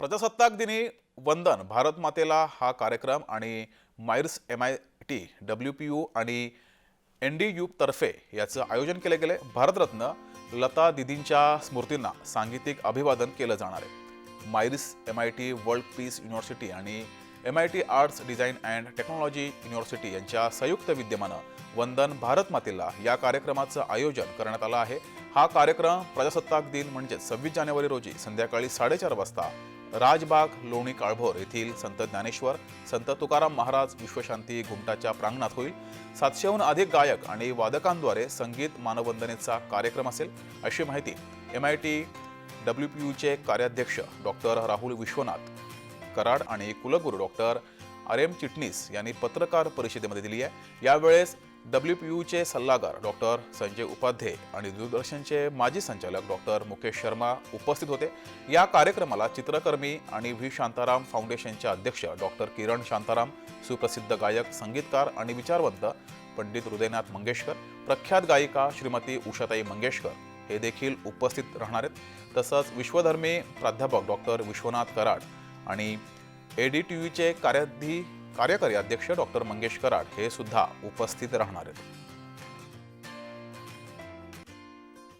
प्रजासत्ताक दिनी वंदन भारत मातेला हा कार्यक्रम आणि MAEER's M I T W P U आणि एन डी यू तर्फे याचं आयोजन केले गेले. भारतरत्न लता दिदींच्या स्मृतींना सांगीतिक अभिवादन केलं जाणार आहे. MAEER's M I T world peace university आणि M I T arts design and technology university यांच्या संयुक्त विद्यमानं वंदन भारत मातेला या कार्यक्रमाचं आयोजन करण्यात आलं आहे. हा कार्यक्रम प्रजासत्ताक दिन म्हणजे सव्वीस जानेवारी रोजी संध्याकाळी साडेचार वाजता राजबाग लोणी काळभोर येथील संत ज्ञानेश्वर संत तुकाराम महाराज विश्वशांती घुमटाच्या प्रांगणात होईल. सातशेहून अधिक गायक आणि वादकांद्वारे संगीत मानवंदनेचा कार्यक्रम असेल अशी माहिती M I T W P यूचे कार्याध्यक्ष डॉक्टर राहुल विश्वनाथ कराड आणि कुलगुरू डॉक्टर आर एम चिटणीस यांनी पत्रकार परिषदेमध्ये दिली आहे. यावेळेस डब्ल्यू पी यूचे सल्लागार डॉक्टर संजय उपाध्ये आणि दूरदर्शनचे माजी संचालक डॉक्टर मुकेश शर्मा उपस्थित होते. या कार्यक्रमाला चित्रकर्मी आणि व्ही शांताराम फाउंडेशनचे अध्यक्ष डॉक्टर किरण शांताराम सुप्रसिद्ध गायक संगीतकार आणि विचारवंत पंडित हृदयनाथ मंगेशकर प्रख्यात गायिका श्रीमती उषाताई मंगेशकर हे देखील उपस्थित राहणार आहेत. तसंच विश्वधर्मी प्राध्यापक डॉक्टर विश्वनाथ कराड आणि ए डी टी व्हीचे कार्याधी कार्यकारी अध्यक्ष डॉक्टर मंगेश कराड हे सुद्धा उपस्थित राहणार आहेत.